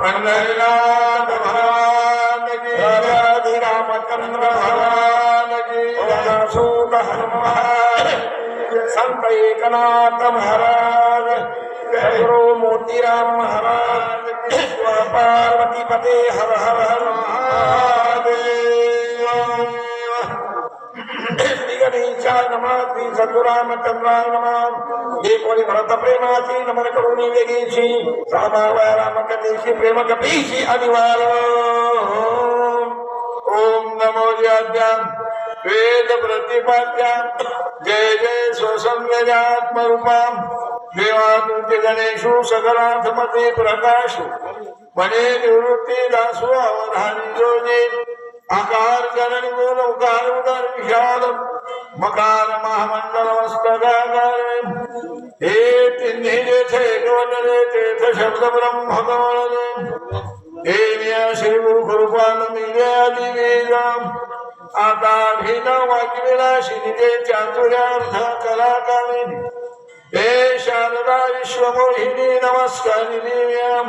पंढरीनाथ भगवान की रामचंद्र भगवान की सूत हनुमान संत एकनाथ महाराज जय गुरु मोतीराम महाराज पार्वती पते हर हर हर महाराज నమ శ్రీ చంద్రురామచంద్రాయ నమ దీపోని భరత ప్రేమాసి నమన కరుణి వేగేసి రామకదేశి ప్రేమ కపీసి గణేషు సకరాధమతి ప్రకాశు మనే నివృత్తి దాసు అవధాని ఆకార జనని మూలం కారముదారి విశాలం મકાન મહામંડળ મસ્તકાકારે એ તિન્હી જે છે એકવટરે તીર્થ શબ્દ બ્રહ્મ કમળરે એ ન્યા શ્રી ગુરુ કૃપાલ મિલ્યાદિ વેગમ આતાભિન વાગ્યવિલાસિની જે ચાતુર્યાર્થ કલાકામિની એ શારદા વિશ્વમોહિની નમસ્કારિની વ્યામ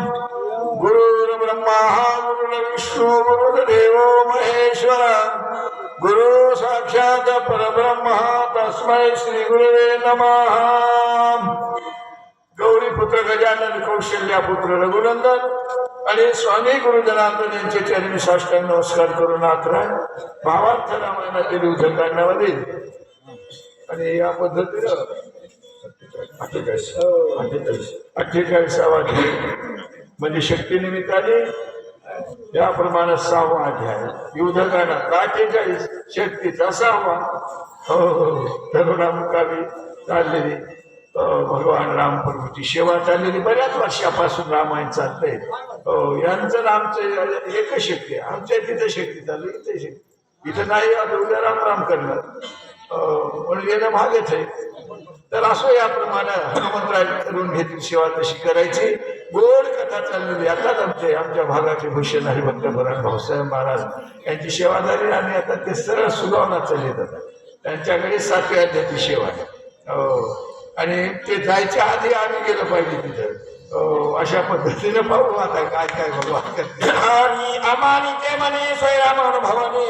ગુરુર્બ્રહ્મા ગુરુર્વિષ્ણુ ગુરુર્દેવો મહેશ્વરા गुरु साक्षात परब्रह्म तस्मै श्री गुरुवे नमः। गौरी पुत्र गजानन कौशल्या पुत्र रघुनंदन आणि स्वामी गुरुजनार्दन यांचे चरणी साष्टांग नमस्कार करून आत्रा भावार्थ केली उद्योगांमध्ये आणि या पद्धतीनं अठ्ठेचाळीस अठ्ठेचाळीस अठ्ठेचाळीसावा अध्याय म्हणजे शक्ती निमित्ताने याप्रमाणे सहावा अध्याय. युद्धकांडात अठ्ठेचाळीस शक्तीचा सहावा. हो हो, हो. तरुणामुखावी चाललेली भगवान राम प्रभूची सेवा चाललेली बऱ्याच वर्षापासून रामायण चाललंय हो यांचं आमचं एकच शक्ती आमच्या तिथं शक्ती चालली इथे शक्ती इथं नाही आता उद्या राम राम करणार. अं, म्हणून येणं भागच आहे. तर असो याप्रमाणे हनुमंतराय करून घेतली सेवा तशी करायची. गोड कथा चाललेली आताच आमचे आमच्या भागाचे भूषण हरिभक्त भरण भाऊसाहेब महाराज यांची सेवा झाली आणि आता ते सरळ सुगावना चालले जातात त्यांच्याकडे सातव्या अध्याची सेवा आहे. हो. आणि ते जायच्या आधी आम्ही गेलं पाहिजे तिथं. हो, अशा पद्धतीने पाहू आता काय काय भगवान करते आणि अमानी ते म्हणे स्वयराम भवानी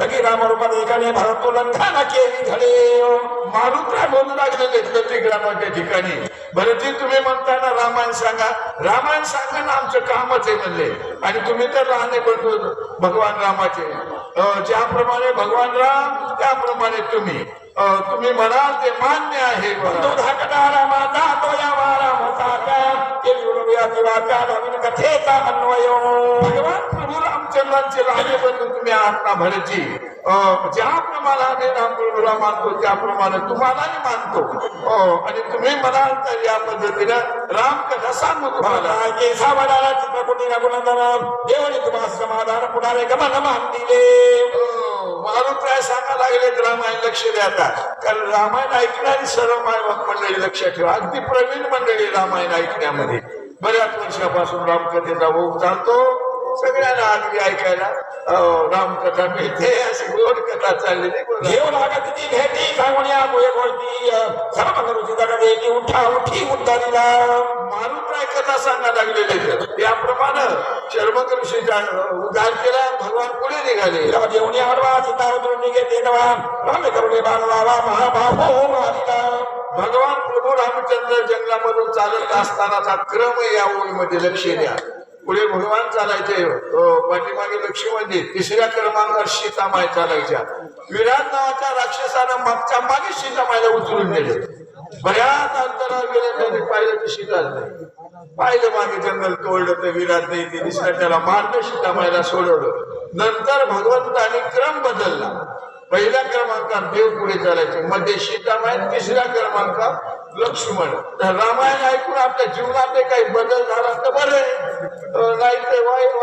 लगी राम रूपात एकाने भरत लंघन केली घडे मारुत्रा बोलू लागलेले प्रत्येक ग्रामाच्या ठिकाणी. बरं ते तुम्ही म्हणताना रामायण सांगा. रामायण सांगणं आमचं कामच आहे म्हणले. आणि तुम्ही तर लहाने पण भगवान रामाचे. ज्याप्रमाणे भगवान राम त्याप्रमाणे तुम्ही. तुम्ही म्हणाल ते मान्य आहे तो या वारा ते नवीन कथेचा अन्वय. भगवान प्रभू रामचंद्रांचे राजे तुम्ही रामप्रभूला मानतो त्याप्रमाणे तुम्हालाही मानतो. आणि तुम्ही म्हणाल तर या पद्धतीनं रामकथा सांगू तुम्हाला केसा वडाला चित्रकुटी रघुनंदन देवणी तुम्हा समाधान पुढारे गमन मान दिले मारून काय सांगा लागले रामायण लक्ष द्या आता. कारण रामायण ऐकणारी सर्व माय मंडळी लक्षात ठेवा. अगदी प्रवीण मंडळी रामायण ऐकण्यामध्ये. बऱ्याच वर्षापासून रामकथेचा ओघ चालतो. सगळ्यांना अगदी ऐकायला रामकथा मिळते. अशी गोड कथा चाललेली. देव लागत ती भेटी सांगून या गोय गोष्टी सर्व करुची जगा देती उठा उठी उद्धारीला मारुत्राय कथा सांगा लागलेले त्याप्रमाणे शर्मक ऋषीचा उद्धार केला. निघाले. तेव्हा आडवा सीता उतरून राम करुणे बाणवावा महाभाऊ हो भगवान प्रभू रामचंद्र जंगलामधून चालत असतानाचा क्रम या ओळीमध्ये लक्ष द्या. पुढे भगवान चालायचे. पाठीमागे पाठीमागे मंदिर तिसऱ्या क्रमांकावर सीतामाय चालायच्या. विराट नावाच्या राक्षसानं मागच्या मागे सीतामायला उचलून दिले बऱ्याच अंतरावर गेले त्यांनी पाहिलं की सीताच नाही. पाहिलं मागे जंगल तोडलं तर विराट नाही ते दिसलं त्याला मारलं सीतामायला सोडवलं. नंतर भगवंतानी क्रम बदलला. पहिल्या क्रमांकात देव पुढे चालायचे. मध्ये सीतामाय तिसऱ्या क्रमांकात लक्ष्मण. तर रामायण ऐकून आपल्या जीवनात काही बदल झाला तर बरं नाही ते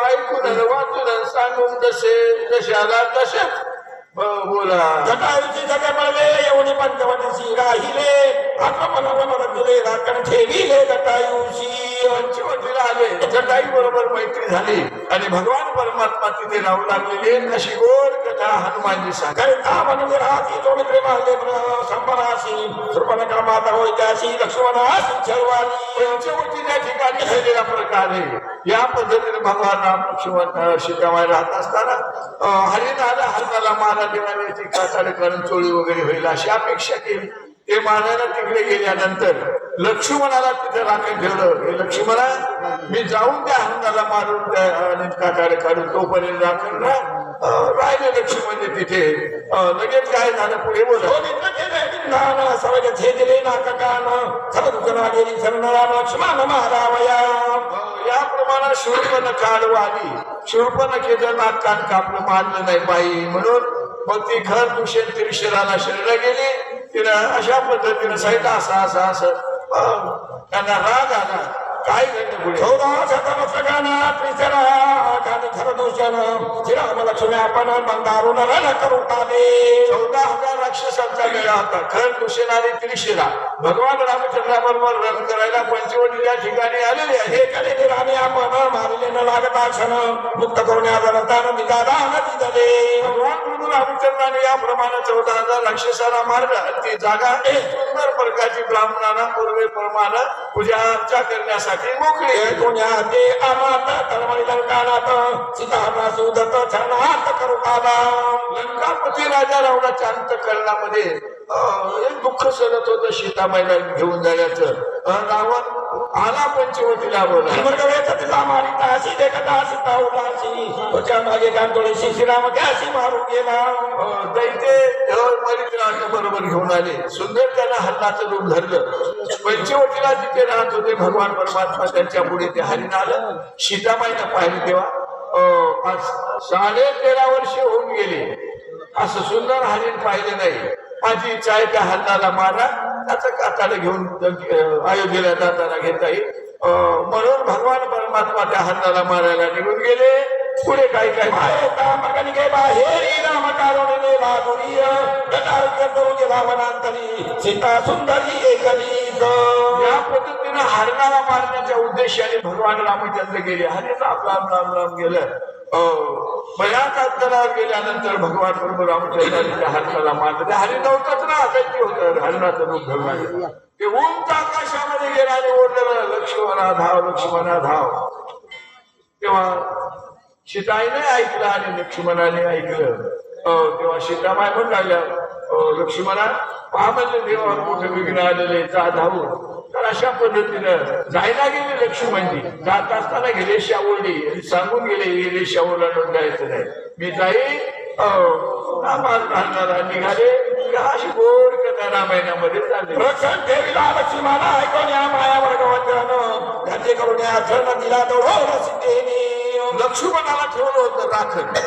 ऐकून वाचून सांगून जसे जसे आला तसेच बोला. जटायुची जगे पडले एवढे पंचवटीशी राहिले आता मला मला दिले राखण ठेविले जटायुची पंचवटीला जवळ आले. जटाई बरोबर मैत्री झाली. आणि भगवान परमात्मा तिथे राहू लागलेले. अशी गोड कथा हनुमानजी सांगा सुर्पणका माता होय त्याशी सर्वानी ठिकाणी या पद्धतीने भगवान राम लक्ष्मण शिकामाय राहत असताना हरिणाला हरणाला मारा देवाने याची करण करून चोळी वगैरे होईल अशी अपेक्षा केली. ते मारायला तिकडे गेल्यानंतर लक्ष्मणाला तिथे राखून ठेवलं. हे लक्ष्मणा मी जाऊन त्या हरणाला मारून त्या काटाड काढून तोपर्यंत ना अं, राहिले लक्ष्मण तिथे. अं, लगेच काय झालं पुढे बोला. तो मित्र केले विज्ञान सवय छेदिले नाटकान सर्व दुकाना गेली महारामया याप्रमाणे शूर्पण काढ आली शूर्पण केलं नाक कान कापलं मारलं नाही बाई म्हणून. मग ती घर दुषेन तिरशिराला शरीर गेली. तिनं अशा पद्धतीनं साईड असं असं असं त्यांना राग आला काय घडलं पुढे? चौदा शतम सगळ्यांना त्रिशरा कानी श्रीराम लक्ष्मी आपण मंदारून रण करू आले चौदा हजार राक्षसांचा मेळा होता खर दुशेनारी त्रिशिरा. भगवान रामचंद्राबरोबर रण करायला पंचवटीच्या ठिकाणी आलेले आहे. हे राणे आपण मारले न लागता क्षण मुक्त करून मी दादा नदी झाले भगवान प्रभू रामचंद्राने याप्रमाणे चौदा हजार राक्षसाला मारलं. ती जागा एक सुंदर प्रकारची ब्राह्मणांना पूर्वेप्रमाणे पूजा अर्चा करण्यासाठी मोकळी आहे. कोण्या ते आम्हाला तळमळी लंकानाथ सीताहरणा सुदत्त चरणात करू आला लंकापती राजा रावणाच्या अंतकरणामध्ये दुःख सणत होतं सीताबाईला घेऊन जाण्याचं अं, रावण आला पंचवटीला बोला अशी तुझ्या मागे श्रीराम त्याशी मारून गेला. अं, दैते मरित्राच्या बरोबर घेऊन आले. सुंदर त्यांना हरणाचं रूप धरलं. पंचवटीला जिथे राहत होते भगवान परमात्मा त्यांच्या पुढे ते हरिण आलं सीताबाईला पाहिलं तेव्हा साडे तेरा वर्ष होऊन गेले. असं सुंदर हरिण पाहिले नाही. माझी इच्छा आहे त्या हाताला मारा त्याचं काताला घेऊन अयोध्येला जाताना घेता येईल. म्हणून भगवान परमात्मा त्या हाताला मारायला निघून गेले. पुढे काही काय? झालं? सीता सुंदरी एकली या त्यांना हरणाला मारण्याच्या उद्देशाने भगवान रामचंद्र गेले. हरे राम राम राम राम गेलं. बऱ्याच अंतरावर गेल्यानंतर भगवान प्रभू रामचंद्राने हरणाला मारलं. हरी नव्हतंच ना असायची होत. हरणाचं रूप भगवान ते उंच आकाशामध्ये गेला आणि ओढलं. लक्ष्मणा धाव लक्ष्मणा धाव तेव्हा सीताईने ऐकलं आणि लक्ष्मणाने ऐकलं. तेव्हा सीतामाय पण लागल्या लक्ष्मणा पहा म्हणजे देवावर मोठं विघ्न आलेले जा धावून. तर अशा पद्धतीनं जायला गेले लक्ष्मणजी. जात असताना गेले शावळली सांगून गेले गेले शावला जायचं नाही. मी जाई. राहणारा निघाले. अशी गोड कथा रामायणामध्ये चालली? रक्षण ठेविला लक्ष्मणा ऐकून या माया वर्गवंतन त्याचे करून या दिला तो सिद्धेनी. लक्ष्मणाला ठेवलं होतं राखण.